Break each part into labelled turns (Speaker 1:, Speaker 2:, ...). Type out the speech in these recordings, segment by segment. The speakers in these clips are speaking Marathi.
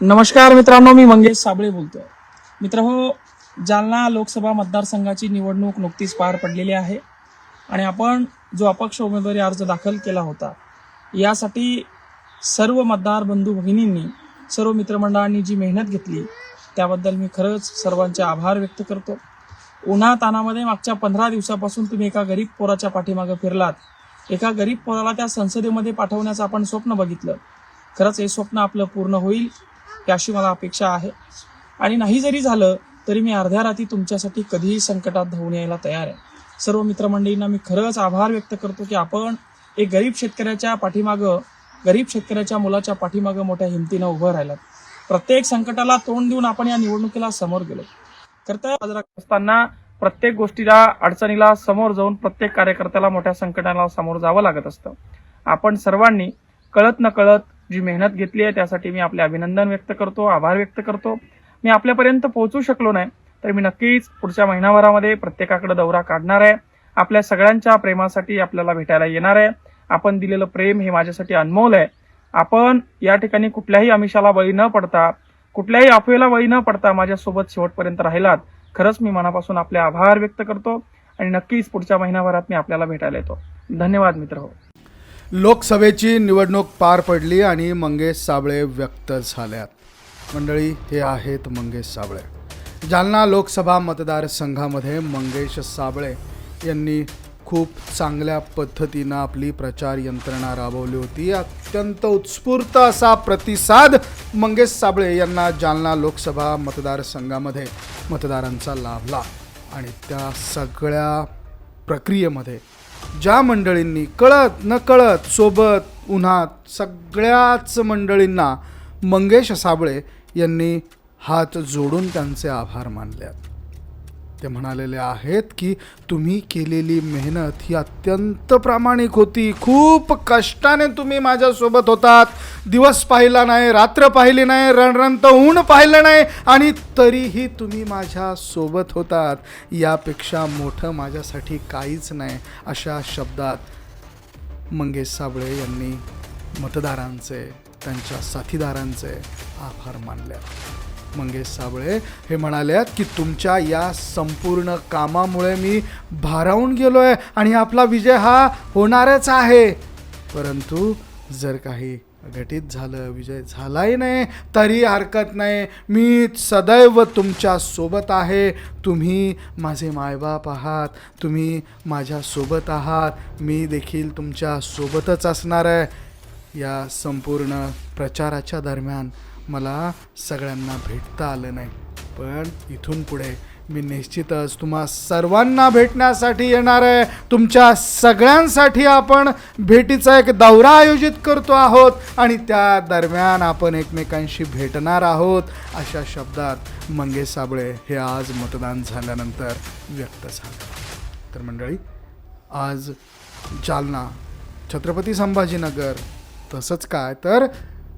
Speaker 1: नमस्कार मित्रांनो मी मंगेश साबळे बोलतोय. मित्र जालना लोकसभा मतदारसंघाची निवडणूक नुकतीच पार पडलेली आहे आणि आपण जो अपक्ष उमेदवारी अर्ज दाखल केला होता यासाठी सर्व मतदार बंधू भगिनींनी सर्व मित्रमंडळांनी जी मेहनत घेतली त्याबद्दल मी खरंच सर्वांचे आभार व्यक्त करतो. उन्हा तानामध्ये मागच्या पंधरा दिवसापासून तुम्ही एका गरीब पोराच्या पाठीमागं फिरलात. एका गरीब पोराला त्या संसदेमध्ये पाठवण्याचं आपण स्वप्न बघितलं. खरंच हे स्वप्न आपलं पूर्ण होईल याशी अशी मला अपेक्षा आहे. आणि नाही जरी झालं तरी मी अर्ध्या रात्री तुमच्यासाठी कधीही संकटात धावून यायला तयार आहे. सर्व मित्रमंडळींना मी खरंच आभार व्यक्त करतो की आपण एक गरीब शेतकऱ्याच्या पाठीमागं गरीब शेतकऱ्याच्या मुलाच्या पाठीमागं मोठ्या हिमतीनं उभं राहिलात. प्रत्येक संकटाला तोंड देऊन आपण या निवडणुकीला समोर गेलो. करता साजरा असताना प्रत्येक गोष्टीला अडचणीला समोर जाऊन प्रत्येक कार्यकर्त्याला मोठ्या संकटाला समोर जावं लागत असतं. आपण सर्वांनी कळत न कळत जी मेहनत घेतली आहे त्यासाठी मी आपले अभिनंदन व्यक्त करतो आभार व्यक्त करतो. मी आपल्यापर्यंत पोहोचू शकलो नाही तर मी नक्कीच पुढच्या महिनाभरामध्ये प्रत्येकाकडे दौरा काढणार आहे. आपल्या सगळ्यांच्या प्रेमासाठी आपल्याला भेटायला येणार आहे. आपण दिलेलं प्रेम हे माझ्यासाठी अनमोल आहे. आपण या ठिकाणी कुठल्याही आमिषाला बळी न पडता कुठल्याही अफवेला बळी न पडता माझ्यासोबत शेवटपर्यंत राहिलात. खरंच मी मनापासून आपले आभार व्यक्त करतो आणि नक्कीच पुढच्या महिनाभरात मी आपल्याला भेटायला येतो. धन्यवाद मित्र हो.
Speaker 2: लोकसभेची निवडणूक पार पडली आणि मंगेश साबळे व्यक्त झाल्यात. मंडळी हे आहेत मंगेश साबळे. जालना लोकसभा मतदारसंघामध्ये मंगेश साबळे यांनी खूप चांगल्या पद्धतीनं आपली प्रचार यंत्रणा राबवली होती. अत्यंत उत्स्फूर्त असा प्रतिसाद मंगेश साबळे यांना जालना लोकसभा मतदारसंघामध्ये मतदारांचा लाभला. आणि त्या सगळ्या प्रक्रियेमध्ये ज्या मंडळींनी कळत न कळत सोबत उन्हात सगळ्याच मंडळींना मंगेश साबळे यांनी हात जोडून त्यांचे आभार मानले आहेत ते म्हणालेले आहेत की तुम्ही केलेली मेहनत ही अत्यंत प्रामाणिक होती. खूप कष्टाने तुम्ही माझ्यासोबत होतात. दिवस पाहिला नाही रात्र पाहिली नाही रणरणत ऊन पाहिलं नाही आणि तरीही तुम्ही माझ्यासोबत होतात. यापेक्षा मोठं माझ्यासाठी काहीच नाही अशा शब्दात मंगेश साबळे यांनी मतदारांचे त्यांच्या साथीदारांचे आभार मानले. मंगेश साबळे हे म्हणाले की तुमच्या या संपूर्ण कामामुळे मी भारावून गेलो आहे आणि आपला विजय हा होणारच आहे. परंतु जर काही घटित झालं विजय झालाही नाही तरी हरकत नाही. मी सदैव तुमच्यासोबत आहे. तुम्ही माझे मायबाप आहात. तुम्ही माझ्यासोबत आहात. मी देखील तुमच्या सोबतच असणार आहे. या संपूर्ण प्रचाराच्या दरम्यान मला सगळ्यांना भेटता आलं नाही. पण इथून पुढे मी निश्चितच तुम्हा सर्वांना भेटण्यासाठी येणार आहे. तुमच्या सगळ्यांसाठी आपण भेटीचा एक दौरा आयोजित करतो आहोत आणि त्या दरम्यान आपण एकमेकांशी भेटणार आहोत. अशा शब्दात मंगेश साबळे हे आज मतदान झाल्यानंतर व्यक्त झालं. तर मंडळी आज जालना छत्रपती संभाजीनगर तसंच काय? तर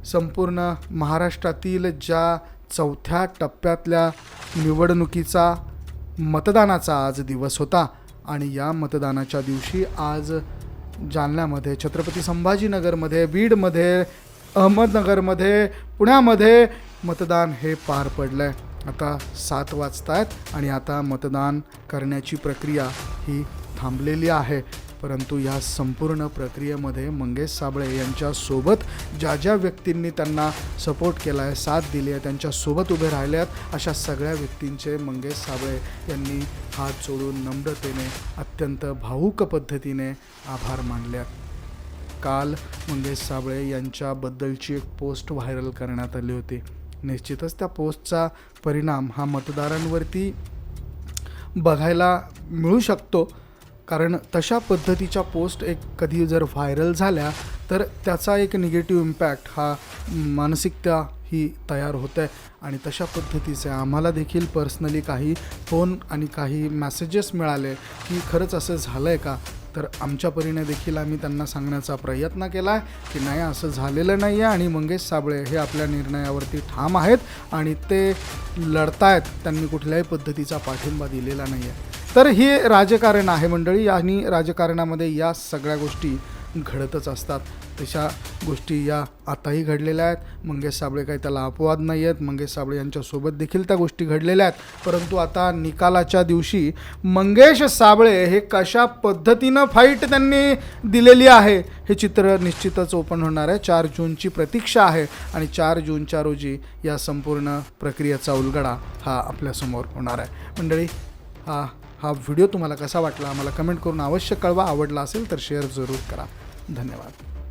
Speaker 2: संपूर्ण महाराष्ट्रातील ज्या चौथ्या टप्प्यातल्या निवडणुकीचा मतदानाचा आज दिवस होता आणि या मतदानाच्या दिवशी आज जालन्यामध्ये छत्रपती संभाजीनगरमध्ये बीडमध्ये अहमदनगरमध्ये पुण्यामध्ये मतदान हे पार पडलं आहे आता सात वाजत आहेत आणि आता मतदान करण्याची प्रक्रिया ही थांबलेली आहे. परंतु या संपूर्ण प्रक्रियेमध्ये मंगेश साबळे यांच्यासोबत ज्या ज्या व्यक्तींनी त्यांना सपोर्ट केला आहे साथ दिली आहे त्यांच्यासोबत उभे राहिले आहेत अशा सगळ्या व्यक्तींचे मंगेश साबळे यांनी हात जोडून नम्रतेने अत्यंत भावुक पद्धतीने आभार मानले. आहेत काल मंगेश साबळे यांच्याबद्दलची एक पोस्ट व्हायरल करण्यात आली होती. निश्चितच त्या पोस्टचा परिणाम हा मतदारांवरती बघायला मिळू शकतो. कारण तशा पद्धतीच्या पोस्ट एक कधी जर व्हायरल झाल्या तर त्याचा एक निगेटिव्ह इम्पॅक्ट हा मानसिकता ही तयार होत. आहे आणि तशा पद्धतीचे आम्हाला देखील पर्सनली काही फोन आणि काही मॅसेजेस मिळाले की खरंच असं झालं आहे का? तर आमच्या परीने देखील आम्ही त्यांना सांगण्याचा प्रयत्न केला आहे की नाही असं झालेलं नाही आहे आणि मंगेश साबळे हे आपल्या निर्णयावरती ठाम आहेत आणि ते लढतायत. त्यांनी कुठल्याही पद्धतीचा पाठिंबा दिलेला नाही आहे तर हे राजकारण आहे मंडळी आणि राजकारणामध्ये या सगळ्या गोष्टी घडतच असतात. तशा गोष्टी या आताही घडलेल्या आहेत. मंगेश साबळे काही त्याला अपवाद नाही आहेत. मंगेश साबळे यांच्यासोबत देखील त्या गोष्टी घडलेल्या आहेत. परंतु आता निकालाच्या दिवशी मंगेश साबळे हे कशा पद्धतीनं फाईट त्यांनी दिलेली आहे हे चित्र निश्चितच ओपन होणार आहे. चार जूनची प्रतीक्षा आहे आणि चार जूनच्या रोजी या संपूर्ण प्रक्रियेचा उलगडा हा आपल्यासमोर होणार आहे. मंडळी हा हा व्हिडिओ तुम्हाला कसा वाटला आम्हाला कमेंट करून अवश्य कळवा. आवडला असेल तर शेअर जरूर करा. धन्यवाद.